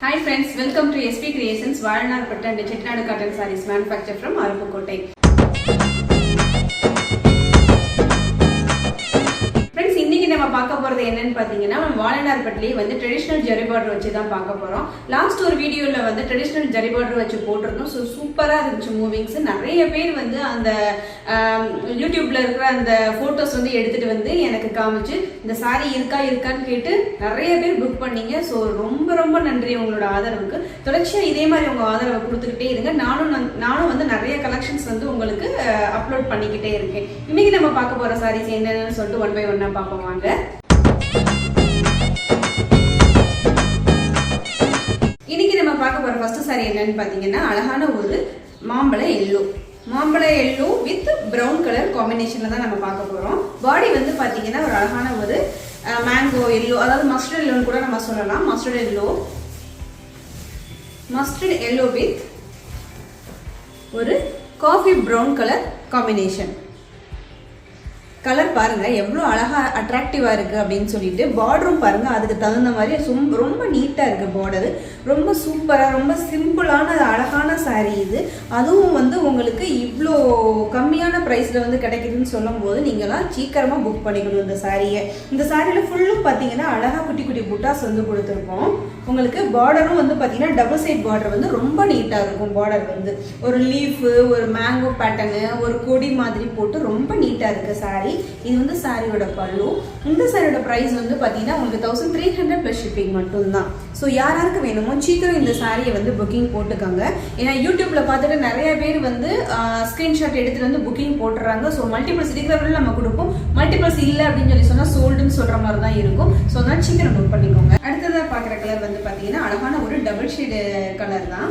Hi friends welcome to S P creations வாழ்நாள்பட்ட and Chettinad cotton sarees manufacture from Aruppukottai. நம்ம பார்க்க போறது என்னன்னு பார்த்தீங்கன்னா நம்ம வாழனார்பட்டிலேயே வந்து ட்ரெடிஷ்னல் ஜரி பார்டர் வச்சு தான் பார்க்க போறோம். லாஸ்ட் ஒரு வீடியோவில் வந்து ட்ரெடிஷ்னல் ஜரி பார்டர் வச்சு போட்டிருந்தோம். ஸோ சூப்பராக இருந்துச்சு மூவிங்ஸ் நிறைய பேர் வந்து அந்த யூடியூப்பில் யூடியூப்ல இருக்கிற அந்த ஃபோட்டோஸ் வந்து எடுத்துட்டு வந்து எனக்கு காமிச்சு இந்த சாரி இருக்கா இருக்கான்னு கேட்டு நிறைய பேர் புக் பண்ணீங்க. ஸோ ரொம்ப ரொம்ப நன்றி உங்களோட ஆதரவுக்கு. தொடர்ச்சியாக இதே மாதிரி உங்கள் ஆதரவை கொடுத்துக்கிட்டே இருங்க. நானும் நானும் வந்து நிறைய கலெக்ஷன்ஸ் வந்து உங்களுக்கு அப்லோட் பண்ணிக்கிட்டே இருக்கேன். இன்னைக்கு நம்ம பார்க்க போகிற சாரீஸ் என்னென்னு சொல்லிட்டு ஒன் பை ஒன்னாக பார்ப்போம். வாங்க. இன்னைக்கு நம்ம பார்க்க போற ஃபர்ஸ்ட் சாரி என்னன்னு பார்த்தீங்கன்னா அழகான ஒரு மாம்பழ எல்லோ மாம்பழ எல்லோ வித் ப்ரௌன் கலர் காம்பினேஷன்ல தான் நம்ம பார்க்க போறோம். பாடி வந்து பார்த்தீங்கன்னா ஒரு அழகான ஒரு மேங்கோ எல்லோ அதாவது மஸ்டர்ட் எல்லோன்னு கூட நம்ம சொல்லலாம். Mustard yellow mustard yellow with ஒரு coffee brown colour combination colour பாருங்க எவ்வளோ அழகா அட்ராக்டிவா இருக்கு அப்படின்னு சொல்லிட்டு பார்டரும் பாருங்க அதுக்கு தகுந்த மாதிரி சும்- ரொம்ப நீட்டா இருக்கு பார்டரு ரொம்ப சூப்பராக ரொம்ப சிம்பிளான அழகான saree இது. அதுவும் வந்து உங்களுக்கு இவ்வளோ கம்மியான ப்ரைஸில் வந்து கிடைக்குதுன்னு சொல்லும்போது நீங்களாம் சீக்கிரமாக புக் பண்ணிக்கணும் இந்த சாரியை இந்த சாரியில் ஃபுல்லும் பார்த்தீங்கன்னா அழகாக குட்டி குட்டி புட்டாஸ் வந்து கொடுத்துருக்கோம். உங்களுக்கு பார்டரும் வந்து பார்த்தீங்கன்னா டபுள் சைட் பார்டர் வந்து ரொம்ப நீட்டாக இருக்கும் பார்டர் வந்து. ஒரு லீஃபு ஒரு மேங்கோ பேட்டர்னு ஒரு கொடி மாதிரி போட்டு ரொம்ப நீட்டாக இருக்குது சாரி இது வந்து சாரியோட பல்லு. இந்த சாரியோட ப்ரைஸ் வந்து பார்த்தீங்கன்னா உங்களுக்கு thousand three hundred plus shipping மட்டும்தான். ஸோ யாராருக்கு வேணுமோ சீக்கிரம் இந்த சாரியை வந்து புக்கிங் போட்டுக்கோங்க. ஏன்னா யூடியூப்பில் பார்த்துட்டு நிறைய பேர் வந்து ஸ்க்ரீன்ஷாட் எடுத்துகிட்டு வந்து புக்கிங் போட்டுறாங்க. ஸோ மல்டிபிள்ஸ் இருக்கிறவர்கள் நம்ம கொடுப்போம். மல்டிபிள்ஸ் இல்லை அப்படின்னு சொல்லி சொன்னால் சோல்டுன்னு சொல்ற மாதிரி தான் இருக்கும். ஸோ அதனால சீக்கிரம் புக் பண்ணிக்கோங்க. அடுத்ததாக பார்க்குற கலர் வந்து பார்த்தீங்கன்னா அழகான ஒரு டபுள் ஷேடு கலர் தான்.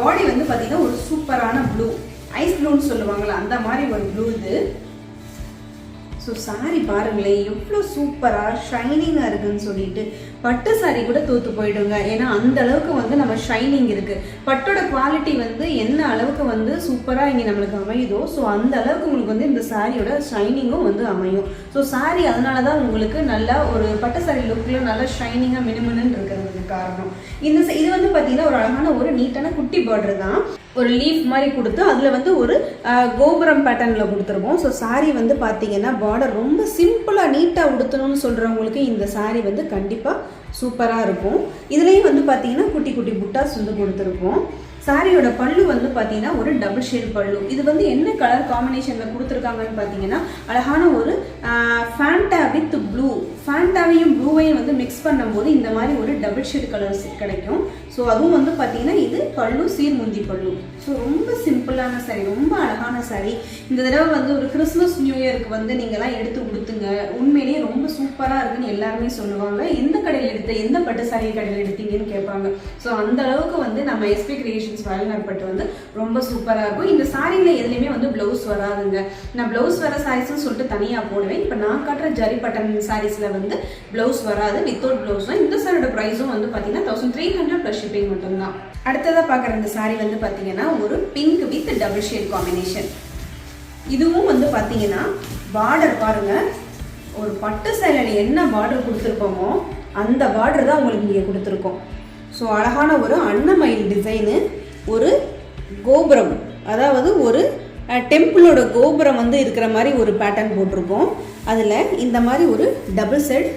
பாடி வந்து பார்த்தீங்கன்னா ஒரு சூப்பரான ப்ளூ ஐஸ் ப்ளூன்னு சொல்லுவாங்களா அந்த மாதிரி ஒரு ப்ளூ இது. ஸோ சாரி பாருங்களேன் எவ்வளோ சூப்பராக ஷைனிங்காக இருக்குன்னு சொல்லிட்டு பட்டு சாரி கூட தூத்து போயிடுங்க. ஏன்னா அந்த அளவுக்கு வந்து நம்ம ஷைனிங் இருக்கு. பட்டோட குவாலிட்டி வந்து என்ன அளவுக்கு வந்து சூப்பராக இங்கே நம்மளுக்கு அமையுதோ ஸோ அந்த அளவுக்கு உங்களுக்கு வந்து இந்த சாரியோட ஷைனிங்கும் வந்து அமையும். ஸோ சாரி அதனால தான் உங்களுக்கு நல்லா ஒரு பட்டு சாரி லுக்கில் நல்லா ஷைனிங்காக மினுமினுன்னு இருக்கிறதுக்கு காரணம். இந்த இது வந்து பார்த்தீங்கன்னா ஒரு அழகான ஒரு நீட்டான குட்டி பார்டர் தான். ஒரு லீஃப் மாதிரி கொடுத்து அதில் வந்து ஒரு கோபுரம் பேட்டர்னில் கொடுத்துருவோம் ஸோ சாரீ வந்து பார்த்தீங்கன்னா பார்டர் ரொம்ப சிம்பிளாக நீட்டாக உடுத்தணும்னு சொல்கிறவங்களுக்கு இந்த சாரீ வந்து கண்டிப்பாக சூப்பராக இருக்கும். இதுலேயும் வந்து பார்த்தீங்கன்னா குட்டி குட்டி புட்டாஸ் வந்து கொடுத்துருப்போம் சாரியோட பல்லு வந்து பார்த்தீங்கன்னா ஒரு டபுள் ஷேட் பல்லு. இது வந்து என்ன கலர் காம்பினேஷனில் கொடுத்துருக்காங்கன்னு பார்த்தீங்கன்னா அழகான ஒரு ஃபேண்டா வித் ப்ளூ ஃபேண்டாவையும் ப்ளூவையும் வந்து மிக்ஸ் பண்ணும்போது இந்த மாதிரி ஒரு டபுள் ஷேட் கலர்ஸ் கிடைக்கும். ஸோ அதுவும் வந்து பார்த்தீங்கன்னா இது பல்லு சீர்முந்தி பல்லு ஸோ ரொம்ப சிம்பிளான சாரி ரொம்ப அழகான சாரி இந்த தடவை வந்து ஒரு கிறிஸ்மஸ் நியூ இயருக்கு வந்து நீங்கள்லாம் எடுத்து கொடுத்துங்க. உண்மையிலேயே ரொம்ப சூப்பராக இருக்குன்னு எல்லாருமே சொல்லுவாங்க. எந்த கடையில் எடுத்த எந்த பட்டு சாரி கடையில் எடுத்தீங்கன்னு கேட்பாங்க. ஸோ அந்த அளவுக்கு வந்து நம்ம எஸ்பி கிரியேஷன்ஸ் வயல்நாட் பட்டு வந்து ரொம்ப சூப்பராக இருக்கும். இந்த சாரியில் எதுலேயுமே வந்து ப்ளவுஸ் வராதுங்க. நான் ப்ளவுஸ் வர சாரீஸ்னு சொல்லிட்டு தனியாக போடுவேன். இப்போ நான் காட்டுற ஜரி பட்டன் சாரீஸில் வந்து ப்ளவுஸ் வராது. வித்தவுட் ப்ளவுஸ் தான். இந்த சாரியோட ப்ரைஸும் வந்து பார்த்தீங்கன்னா thousand three hundred plus shipping மட்டும்தான். அடுத்ததாக பார்க்குற இந்த சாரி வந்து பார்த்தீங்கன்னா ஒரு pink with double shade combination இதுவும் வந்து பார்த்தீங்கன்னா பார்டர் பாருங்கள் ஒரு பட்டு சேலையில் என்ன பார்டர் கொடுத்துருக்கோமோ அந்த பார்டர் தான் உங்களுக்கு இங்கே கொடுத்துருக்கோம். ஸோ அழகான ஒரு அன்னமயில் டிசைனு ஒரு கோபுரம். அதாவது ஒரு டெம்பிளோட கோபுரம் வந்து இருக்கிற மாதிரி ஒரு பேட்டர்ன் போட்டிருக்கோம். அதில் இந்த மாதிரி ஒரு டபுள் செட்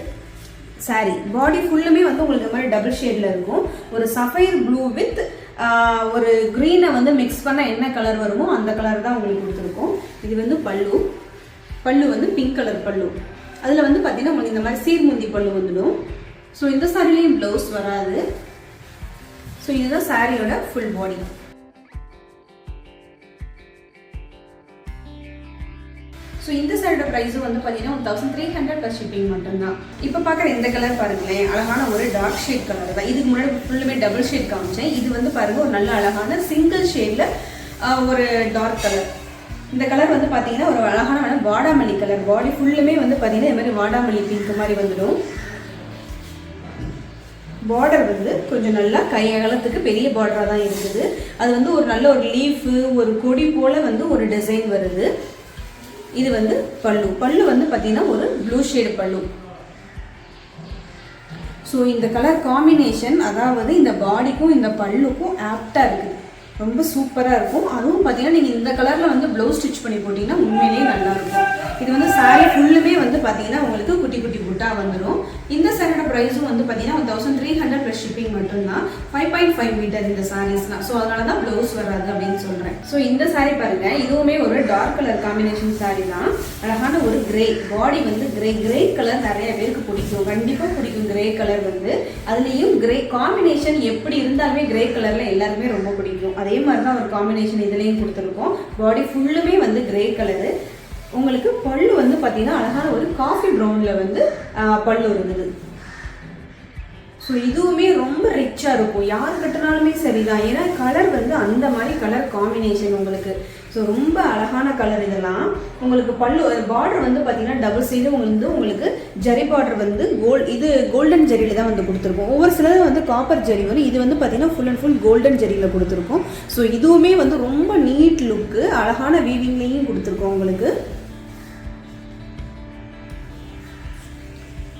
சாரி பாடி ஃபுல்லுமே வந்து உங்களுக்கு இந்த மாதிரி டபுள் ஷேடில் இருக்கும். ஒரு சஃபைர் ப்ளூ வித் ஒரு க்ரீனை வந்து மிக்ஸ் பண்ணால் என்ன கலர் வருமோ அந்த கலர் தான் உங்களுக்கு கொடுத்துருக்கோம். இது வந்து பல்லு. பல்லு வந்து பிங்க் கலர் பல்லு. அதில் வந்து பார்த்தீங்கன்னா உங்களுக்கு இந்த மாதிரி சீர்முந்தி பல்லு வந்துடும். ஸோ இந்த சாரிலையும் ப்ளவுஸ் வராது. ஸோ இதுதான் சாரியோட ஃபுல் பாடி ஸோ இந்த சைடோட ப்ரைஸும் வந்து பார்த்தீங்கன்னா ஒரு thousand three hundred plus shipping மட்டும்தான். இப்போ பார்க்குற இந்த கலர் பாருங்களேன் அழகான ஒரு டார்க் ஷேட் கலர் தான். இதுக்கு முன்னாடி ஃபுல்லுமே டபுள் ஷேட் காமிச்சேன். இது வந்து பாருங்க ஒரு நல்ல அழகான சிங்கிள் ஷேடில் ஒரு டார்க் கலர் இந்த கலர் வந்து பார்த்தீங்கன்னா ஒரு அழகான வாடாமல்லி கலர் பாடி ஃபுல்லுமே வந்து பார்த்தீங்கன்னா இந்த மாதிரி வாடாமல்லி பிங்க் மாதிரி வந்துடும். பார்டர் வந்து கொஞ்சம் நல்லா கையகலத்துக்கு பெரிய பார்டராக தான் இருக்குது. அது வந்து ஒரு நல்ல ஒரு லீஃபு ஒரு கொடி போல் வந்து ஒரு டிசைன் வருது. இது வந்து பல்லு. பல்லு வந்து பார்த்தீங்கன்னா ஒரு ப்ளூ ஷேடு பல்லு. ஸோ இந்த கலர் காம்பினேஷன் அதாவது இந்த பாடிக்கும் இந்த பல்லுக்கும் ஆப்டாக இருக்குது. ரொம்ப சூப்பராக இருக்கும். அதுவும் பார்த்தீங்கன்னா நீங்கள் இந்த கலரில் வந்து ப்ளவுஸ் ஸ்டிச் பண்ணி போட்டிங்கன்னா உண்மையிலேயே நல்லா இருக்கும். இது வந்து சாரீ ஃபுல்லுமே வந்து பார்த்தீங்கன்னா உங்களுக்கு குட்டி குட்டி புட்டா வந்துடும் இந்த சாரியோட ப்ரைஸும் வந்து பார்த்தீங்கன்னா ஒரு thousand three hundred plus shipping மட்டும்தான். ஃபைவ் பாயிண்ட் ஃபைவ் மீட்டர் இந்த சாரீஸ்லாம் ஸோ அதனால தான் ப்ளவுஸ் வராது அப்படின்னு சொல்கிறேன் ஸோ இந்த சாரீ பாருங்கள் இதுவுமே ஒரு டார்க் கலர் காம்பினேஷன் saree தான். அழகான ஒரு கிரே பாடி வந்து கிரே கிரே கலர் நிறைய பேருக்கு பிடிக்கும். கண்டிப்பாக பிடிக்கும் கிரே கலர் வந்து. அதுலேயும் கிரே காம்பினேஷன் எப்படி இருந்தாலுமே கிரே கலரில் எல்லாருமே ரொம்ப பிடிக்கும். அதே மாதிரி தான் ஒரு காம்பினேஷன் இதுலேயும் கொடுத்துருக்கோம். பாடி ஃபுல்லுமே வந்து கிரே கலரு உங்களுக்கு பல்லு வந்து பார்த்தீங்கன்னா அழகான ஒரு காஃபி ப்ரௌனில் வந்து பல்லு இருக்குது ஸோ இதுவுமே ரொம்ப ரிச்சாக இருக்கும். யார் கட்டினாலுமே சரிதான். ஏன்னா கலர் வந்து அந்த மாதிரி கலர் காம்பினேஷன் உங்களுக்கு. ஸோ ரொம்ப அழகான கலர் இதெல்லாம். உங்களுக்கு பல்லு பார்டர் வந்து பார்த்தீங்கன்னா டபுள் சைடு வந்து உங்களுக்கு ஜரி பார்டர் வந்து கோல் இது கோல்டன் ஜரியில் தான் வந்து கொடுத்துருக்கோம். ஒவ்வொரு சிலது வந்து காப்பர் ஜரி வரும் இது வந்து பார்த்தீங்கன்னா ஃபுல் அண்ட் ஃபுல் கோல்டன் ஜரியில் கொடுத்துருக்கோம். ஸோ இதுவுமே வந்து ரொம்ப நீட் லுக்கு அழகான வீவிங்லேயும் கொடுத்துருக்கோம் உங்களுக்கு.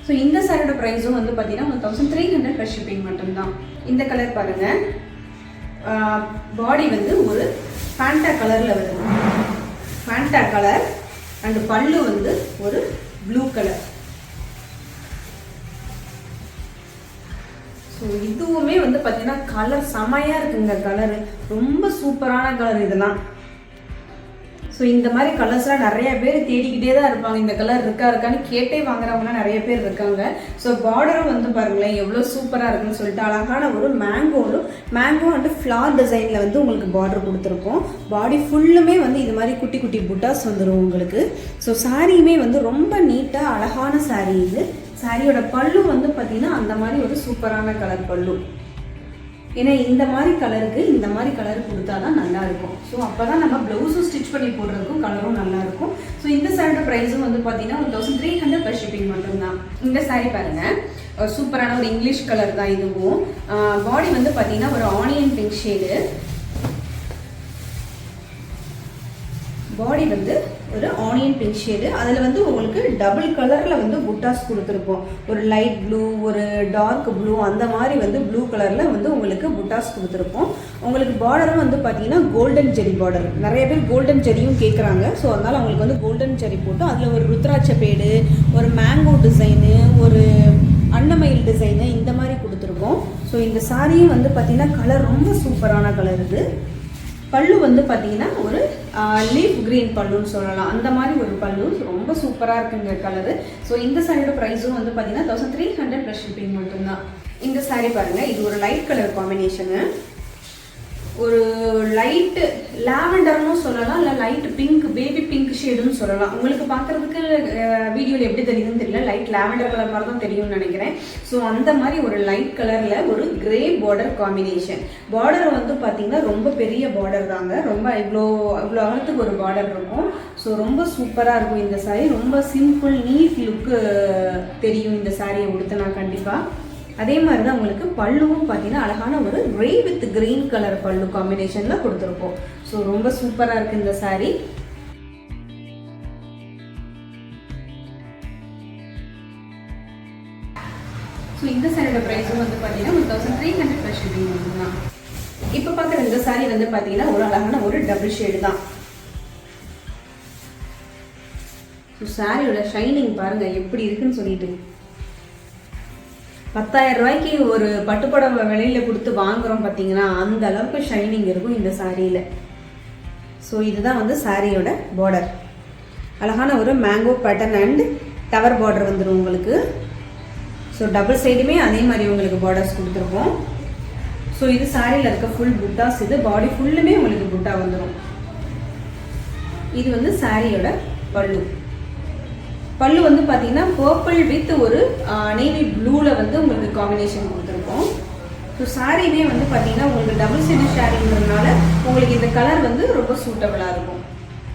ஸோ இந்த சாரியோட ப்ரைஸும் வந்து பார்த்தீங்கன்னா one thousand three hundred plus shipping மட்டும்தான். இந்த கலர் பாருங்க. பாடி வந்து ஒரு ஃபேண்டா கலரில் வருது. ஃபேண்டா கலர் அண்ட் பல்லு வந்து ஒரு ப்ளூ கலர் ஸோ இதுவுமே வந்து பார்த்தீங்கன்னா கலர் செமையாக இருக்குங்க கலரு ரொம்ப சூப்பரான கலர் இதெல்லாம். ஸோ இந்த மாதிரி கலர்ஸ்லாம் நிறைய பேர் தேடிக்கிட்டே தான் இருப்பாங்க. இந்த கலர் இருக்கா இருக்கான்னு கேட்டே வாங்குறவங்கலாம் நிறைய பேர் இருக்காங்க. ஸோ பார்டரும் வந்து பாருங்களேன் எவ்வளோ சூப்பராக இருக்குன்னு சொல்லிட்டு அழகான ஒரு மேங்கோலும் மேங்கோ அண்டு ஃப்ளார் டிசைனில் வந்து உங்களுக்கு பார்டர் கொடுத்துருக்கோம். பாடி ஃபுல்லுமே வந்து இது மாதிரி குட்டி குட்டி புட்டாஸ் வந்துடும் உங்களுக்கு. ஸோ சாரியுமே வந்து ரொம்ப நீட்டாக அழகான saree இது. சாரியோட பல்லு வந்து பார்த்திங்கன்னா அந்த மாதிரி ஒரு சூப்பரான கலர் பல்லு. ஏன்னா இந்த மாதிரி கலருக்கு இந்த மாதிரி கலர் கொடுத்தா தான் நல்லா இருக்கும். ஸோ அப்போ தான் நம்ம ப்ளவுஸும் ஸ்டிச் பண்ணி போடுறதுக்கும் கலரும் நல்லாயிருக்கும் ஸோ இந்த சாரோட ப்ரைஸும் வந்து பார்த்தீங்கன்னா one thousand three hundred plus shipping மட்டும்தான். இந்த saree பாருங்கள் சூப்பரான ஒரு இங்கிலீஷ் கலர் தான் இதுவும். பாடி வந்து பார்த்தீங்கன்னா ஒரு ஆனியன் பிங்க் ஷேடு பாடி வந்து ஒரு ஆனியன் பிங்க் ஷேடு அதில் வந்து உங்களுக்கு டபுள் கலரில் வந்து புட்டாஸ் கொடுத்துருப்போம். ஒரு லைட் ப்ளூ ஒரு டார்க் ப்ளூ அந்த மாதிரி வந்து ப்ளூ கலரில் வந்து உங்களுக்கு புட்டாஸ் கொடுத்துருப்போம். உங்களுக்கு பார்டரும் வந்து பார்த்தீங்கன்னா கோல்டன் ஜெரி பார்டர் நிறைய பேர் கோல்டன் ஜெரியும் கேட்குறாங்க ஸோ அதனால் அவங்களுக்கு வந்து கோல்டன் ஜெரி போட்டு அதில் ஒரு ருத்ராட்ச பேடு ஒரு மேங்கோ டிசைனு ஒரு அன்னமயில் டிசைனு இந்த மாதிரி கொடுத்துருக்கோம். ஸோ இந்த சாரியும் வந்து பார்த்தீங்கன்னா கலர் ரொம்ப சூப்பரான கலர் இது. பல்லு வந்து பார்த்தீங்கன்னா ஒரு லீஃப் கிரீன் பல்லுன்னு சொல்லலாம். அந்த மாதிரி ஒரு பல்லு. ரொம்ப சூப்பராக இருக்குங்கிற கலரு ஸோ இந்த சாரியோட ப்ரைஸும் வந்து பார்த்தீங்கன்னா thousand three hundred plus shipping மட்டும்தான். இந்த saree பாருங்கள் இது ஒரு லைட் கலர் காம்பினேஷனு ஒரு லைட்டு லாவெண்டர்னு சொல்லலாம் இல்லை லைட் பிங்க் பேபி பிங்க் ஷேடுன்னு சொல்லலாம். உங்களுக்கு பார்க்குறதுக்கு வீடியோவில் எப்படி தெரியுதுன்னு தெரியல. லைட் லாவெண்டர் கலர் மாதிரி தான் தெரியும்னு நினைக்கிறேன். ஸோ அந்த மாதிரி ஒரு லைட் கலரில் ஒரு கிரே பார்டர் காம்பினேஷன் பார்டர் வந்து பார்த்தீங்கன்னா ரொம்ப பெரிய பார்டர் தாங்க. ரொம்ப இவ்வளோ இவ்வளோ அகலத்துக்கு ஒரு பார்டர் இருக்கும். ஸோ ரொம்ப சூப்பராக இருக்கும் இந்த saree. ரொம்ப சிம்பிள் நீட் லுக்கு தெரியும் இந்த சாரியை உடுத்தினா கண்டிப்பாக அதே மாதிரி தான் உங்களுக்கு பல்லுவும் பார்த்தீங்கன்னா அழகான ஒரு கிரே வித் கிரீன் கலர் பல்லு காம்பினேஷனில் கொடுத்துருக்கோம். ஸோ ரொம்ப சூப்பராக இருக்குது இந்த சாரீ ஸோ இந்த சாரியோட ப்ரைஸும் வந்து பார்த்தீங்கன்னா one thousand three hundred plus shipping இப்போ பார்க்குற இந்த சாரி வந்து பார்த்தீங்கன்னா ஒரு அழகான ஒரு டபுள் ஷேடு தான். ஸோ சாரியோட ஷைனிங் பாருங்கள் எப்படி இருக்குன்னு சொல்லிட்டு. பத்தாயிரம் ரூபாய்க்கு ஒரு பட்டுப்புடவை விலையில கொடுத்து வாங்குறோம் பார்த்தீங்கன்னா அந்த அளவுக்கு ஷைனிங் இருக்கும் இந்த சாரியில். ஸோ இதுதான் வந்து சாரியோட பார்டர் அழகான ஒரு mango button and tower border வந்துடும் உங்களுக்கு. ஸோ டபுள் சைடுமே அதே மாதிரி உங்களுக்கு பார்டர்ஸ் கொடுத்துருக்கோம் ஸோ இது சாரியில் இருக்க ஃபுல் புட்டாஸ் இது பாடி ஃபுல்லுமே உங்களுக்கு புட்டா வந்துடும் இது வந்து சாரியோட பல்லு. பல்லு வந்து பார்த்தீங்கன்னா பர்பிள் வித் ஒரு நேவி ப்ளூவில் வந்து உங்களுக்கு காம்பினேஷன் கொடுத்துருக்கோம். ஸோ சாரியுமே வந்து பார்த்தீங்கன்னா உங்களுக்கு டபுள் சைடு ஷேரிங்கிறதுனால உங்களுக்கு இந்த கலர் வந்து ரொம்ப சூட்டபுளாக இருக்கும்.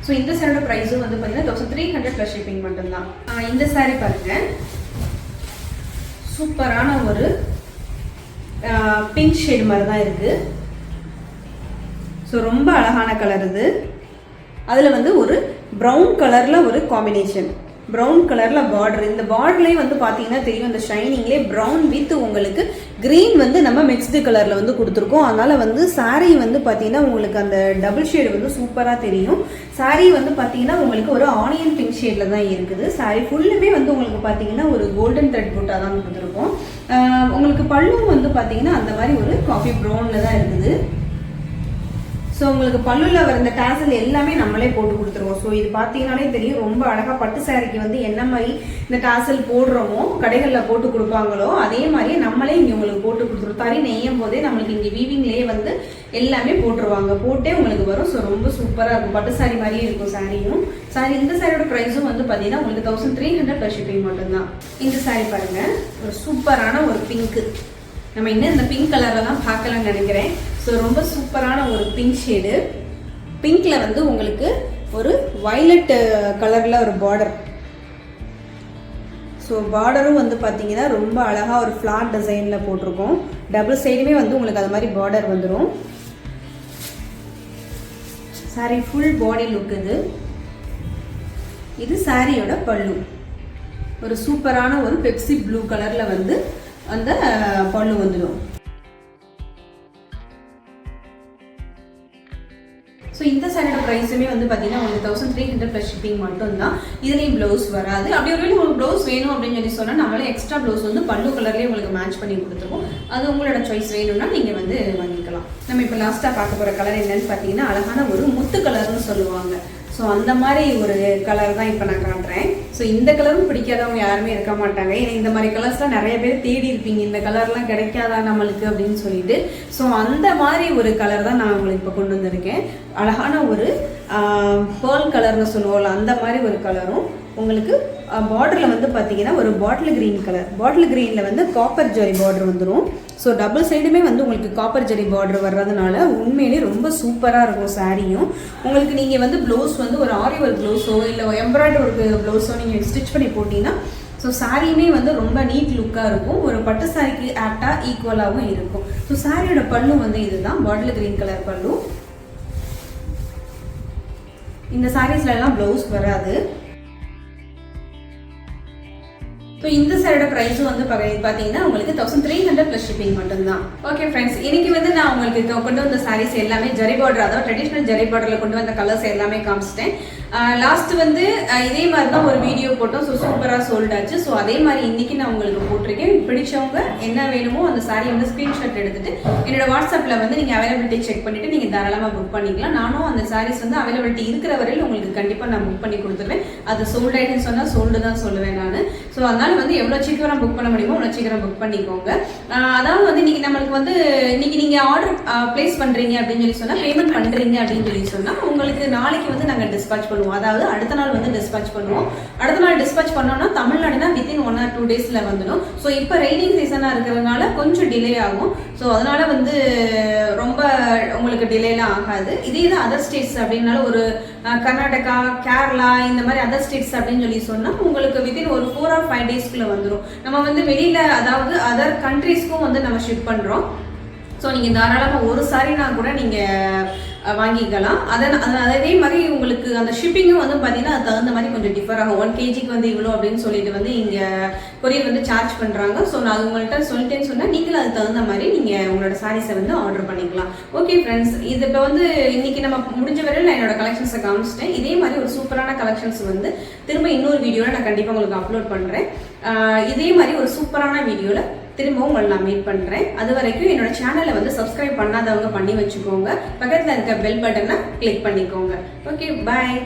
ஸோ இந்த சாரியோட ப்ரைஸும் வந்து பார்த்தீங்கன்னா thousand three hundred plus shipping மட்டும்தான். இந்த சாரீ பாருங்க. சூப்பரான ஒரு பிங்க் ஷேடு மாதிரி தான் இருக்குது ஸோ ரொம்ப அழகான கலர் இது. அதில் வந்து ஒரு ப்ரௌன் கலரில் ஒரு காம்பினேஷன் ப்ரௌன் கலரில் பார்டர் இந்த பார்டர்லேயே வந்து பார்த்தீங்கன்னா தெரியும் இந்த ஷைனிங்லே ப்ரௌன் வித் உங்களுக்கு க்ரீன் வந்து நம்ம மிக்ஸ்டு கலரில் வந்து கொடுத்துருக்கோம். அதனால் வந்து சாரீ வந்து பார்த்தீங்கன்னா உங்களுக்கு அந்த டபுள் ஷேடு வந்து சூப்பராக தெரியும். சாரீ வந்து பார்த்தீங்கன்னா உங்களுக்கு ஒரு ஆனியன் பிங்க் ஷேடில் தான் இருக்குது. சாரீ ஃபுல்லுமே வந்து உங்களுக்கு பார்த்தீங்கன்னா ஒரு கோல்டன் த்ரெட் போட்டாக தான் கொடுத்துருக்கோம். உங்களுக்கு பல்லும் வந்து பார்த்தீங்கன்னா அந்த மாதிரி ஒரு காஃபி ப்ரௌனில் தான் இருக்குது. ஸோ உங்களுக்கு பல்லுல வர இந்த டாசல் எல்லாமே நம்மளே போட்டு கொடுத்துருவோம். ஸோ இது பார்த்தீங்கன்னாலே தெரியும் ரொம்ப அழகாக பட்டு சாரிக்கு வந்து என்ன மாதிரி இந்த டாசல் போடுறோமோ கடைகளில் போட்டு கொடுப்பாங்களோ அதே மாதிரியே நம்மளே இங்கே உங்களுக்கு போட்டு கொடுத்துருவோம். தறி நெய்யும் போதே நம்மளுக்கு இங்கே வீவிங்லேயே வந்து எல்லாமே போட்டுருவாங்க. போட்டே உங்களுக்கு வரும். ஸோ ரொம்ப சூப்பராக இருக்கும். பட்டு சாரி மாதிரியே இருக்கும் சாரியும் சாரி இந்த சாரியோட ப்ரைஸும் வந்து பார்த்தீங்கன்னா உங்களுக்கு thousand three hundred plus shipping மட்டும்தான். இந்த சாரி பாருங்கள் ஒரு சூப்பரான ஒரு பிங்க்கு நம்ம இன்னும் இந்த பிங்க் கலரில் தான் பார்க்கலாம்னு நினைக்கிறேன். ஸோ ரொம்ப சூப்பரான ஒரு பிங்க் ஷேடு பிங்க்ல வந்து உங்களுக்கு ஒரு வயலட் கலரில் ஒரு பார்டர் ஸோ பார்டரும் வந்து பார்த்தீங்கன்னா ரொம்ப அழகாக ஒரு ஃப்ளாட் டிசைனில் போட்டிருக்கோம். டபுள் சைடுமே வந்து உங்களுக்கு அது மாதிரி பார்டர் வந்துடும் சாரி ஃபுல் பாடி லுக் இது. இது சாரியோட பல்லு. ஒரு சூப்பரான ஒரு பெப்சி ப்ளூ கலரில் வந்து அந்த பல்லு வந்துடும் ப்ரைஸுமே வந்து பார்த்தீங்கன்னா one thousand three hundred plus shipping மட்டும் தான் இதுலேயும் ப்ளவுஸ் வராது. அப்படி ஒரு உங்களுக்கு ப்ளவுஸ் வேணும் அப்படின்னு சொல்லி சொன்னால் நம்மளே எக்ஸ்ட்ரா ப்ளவுஸ் வந்து பல்லு கலர்லேயே உங்களுக்கு மேட்ச் பண்ணி கொடுத்துருவோம் அது உங்களோட சாய்ஸ் வேணும்னா நீங்கள் வந்து வாங்கிக்கலாம். நம்ம இப்போ லாஸ்ட்டாக பார்க்க போகிற கலர் என்னன்னு பார்த்தீங்கன்னா அழகான ஒரு முத்து கலர்னு சொல்லுவாங்க. ஸோ அந்த மாதிரி ஒரு கலர் தான் இப்போ நான் காட்டுறேன். ஸோ இந்த கலரும் பிடிக்காதவங்க யாருமே இருக்க மாட்டாங்க. ஏன்னா இந்த மாதிரி கலர்ஸ்லாம் நிறைய பேர் தேடி இருப்பீங்க. இந்த கலர்லாம் கிடைக்காதா நம்மளுக்கு அப்படின்னு சொல்லிட்டு. ஸோ அந்த மாதிரி ஒரு கலர் தான் நான் உங்களுக்கு இப்போ கொண்டு வந்திருக்கேன். அழகான ஒரு பேர்ல் கலர்னு சொல்லுவோம்ல அந்த மாதிரி ஒரு கலரும் உங்களுக்கு பார்டரில் வந்து பார்த்தீங்கன்னா ஒரு பாட்டில் க்ரீன் கலர் பாட்டில் க்ரீனில் வந்து காப்பர் ஜரி பார்டர் வந்துடும் ஸோ டபுள் சைடுமே வந்து உங்களுக்கு காப்பர் ஜரி பார்டர் வர்றதுனால உண்மையிலே ரொம்ப சூப்பராக இருக்கும் சாரியும். உங்களுக்கு நீங்கள் வந்து ப்ளவுஸ் வந்து ஒரு ஆரி ஒர்க் ப்ளவுஸோ இல்லை எம்ப்ராய்டரி ஒர்க் ப்ளவுஸோ நீங்கள் ஸ்டிச் பண்ணி போட்டிங்கன்னா ஸோ சாரியுமே வந்து ரொம்ப நீட் லுக்காக இருக்கும். ஒரு பட்டு சாரிக்கு ஆப்டாக ஈக்குவலாகவும் இருக்கும். ஸோ சாரியோட பல்லு வந்து இதுதான் பாட்டில் க்ரீன் கலர் பல்லு. இந்த சாரீஸ்ல ப்ளவுஸ் வராது. ஸோ இந்த சேரோட ப்ரைஸும் வந்து பார்த்தீங்கன்னா உங்களுக்கு thousand three hundred plus shipping மட்டும்தான். ஓகே ஃப்ரெண்ட்ஸ் இன்னைக்கு வந்து நான் உங்களுக்கு கொண்டு வந்த சாரீஸ் எல்லாமே ஜரி பார்டர் அதாவது ட்ரெடிஷ்னல் ஜரி பார்டரில் கொண்டு வந்த கலர்ஸ் எல்லாமே காமிச்சிட்டேன். லாஸ்ட் வந்து இதே மாதிரி தான் ஒரு வீடியோ போட்டோம். ஸோ சூப்பராக சோல்டாச்சு ஸோ அதே மாதிரி இன்னைக்கு நான் உங்களுக்கு போட்டிருக்கேன். பிடிச்சவங்க என்ன வேணுமோ அந்த சாரி வந்து ஸ்க்ரீன்ஷாட் எடுத்துட்டு என்னோட வாட்ஸ்அப்பில் வந்து நீங்கள் அவைலபிலிட்டி செக் பண்ணிட்டு நீங்கள் தாராளமாக புக் பண்ணிக்கலாம். நானும் அந்த சாரீஸ் வந்து அவைலபிலிட்டி இருக்கிற வரையில் உங்களுக்கு கண்டிப்பாக நான் புக் பண்ணி கொடுத்துருவேன். அது சோல்ட் ஆயிட்டுன்னு சொன்னால் சோல்டு தான் சொல்லுவேன் நான். ஸோ அதனால வந்து எவ்வளோ சீக்கிரம் புக் பண்ண முடியுமோ அவ்வளோ சீக்கிரம் புக் பண்ணிக்கோங்க. அதாவது வந்து இன்னைக்கு நம்மளுக்கு வந்து இன்னைக்கு நீங்கள் ஆர்டர் ப்ளேஸ் பண்ணுறீங்க அப்படின்னு சொல்லி சொன்னால் பேமெண்ட் பண்ணுறீங்க அப்படின்னு சொல்லி சொன்னால் உங்களுக்கு நாளைக்கு வந்து நாங்கள் டிஸ்பாச் பண்ணுவோம். அதாவது அடுத்த நாள் வந்து டிஸ்பேச் பண்ணுவோம். அடுத்த நாள் டிஸ்பேச் பண்ணோம்னா தமிழ்நாடுனா வித்தின் ஒன் ஆர் டூ டேஸில் வந்துடும். ஸோ இப்போ ரெய்னிங் சீசனாக இருக்கிறதுனால கொஞ்சம் டிலே ஆகும். ஸோ அதனால வந்து ரொம்ப உங்களுக்கு டிலேலாம் ஆகாது. இதே இது அதர் ஸ்டேட்ஸ் அப்படின்னால ஒரு கர்நாடகா கேரளா இந்த மாதிரி அதர் ஸ்டேட்ஸ் அப்படின்னு சொல்லி சொன்னால் உங்களுக்கு வித்தின் ஒரு ஃபோர் ஆர் ஃபைவ் டேஸ்க்குள்ள வந்துடும் நம்ம வந்து வெளியில் அதாவது அதர் கண்ட்ரீஸ்க்கும் வந்து நம்ம ஷிஃப்ட் பண்ணுறோம் ஸோ நீங்கள் தாராளமாக ஒரு சாரினா கூட நீங்கள் வாங்கிக்கலாம். அதன் அதே மாதிரி உங்களுக்கு அந்த ஷிப்பிங்கும் வந்து பார்த்தீங்கன்னா அது தகுந்த மாதிரி கொஞ்சம் டிஃபர் ஆகும். ஒன் கேஜிக்கு வந்து இவ்வளோ அப்படின்னு சொல்லிட்டு வந்து இங்கே கொரியர் வந்து சார்ஜ் பண்ணுறாங்க ஸோ நான் அது உங்கள்கிட்ட சொல்லிட்டேன்னு சொன்னால் நீங்களும் அதுக்கு தகுந்த மாதிரி நீங்கள் உங்களோட சாரீஸை வந்து ஆர்டர் பண்ணிக்கலாம். ஓகே ஃப்ரெண்ட்ஸ் இது இப்போ வந்து இன்னைக்கு நம்ம முடிஞ்ச வரையில் நான் என்னோட கலெக்ஷன்ஸை காமிச்சிட்டேன். இதே மாதிரி ஒரு சூப்பரான கலெக்ஷன்ஸ் வந்து திரும்ப இன்னொரு வீடியோவில் நான் கண்டிப்பாக உங்களுக்கு அப்லோட் பண்ணுறேன் இதே மாதிரி ஒரு சூப்பரான வீடியோவில் திரும்பவும் உங்களை நான் மீட் பண்ணுறேன் அது வரைக்கும் என்னோட சேனலை வந்து சப்ஸ்கிரைப் பண்ணாதவங்க பண்ணி வச்சுக்கோங்க. பக்கத்தில் இருக்க பெல் பட்டனை கிளிக் பண்ணிக்கோங்க. Okay bye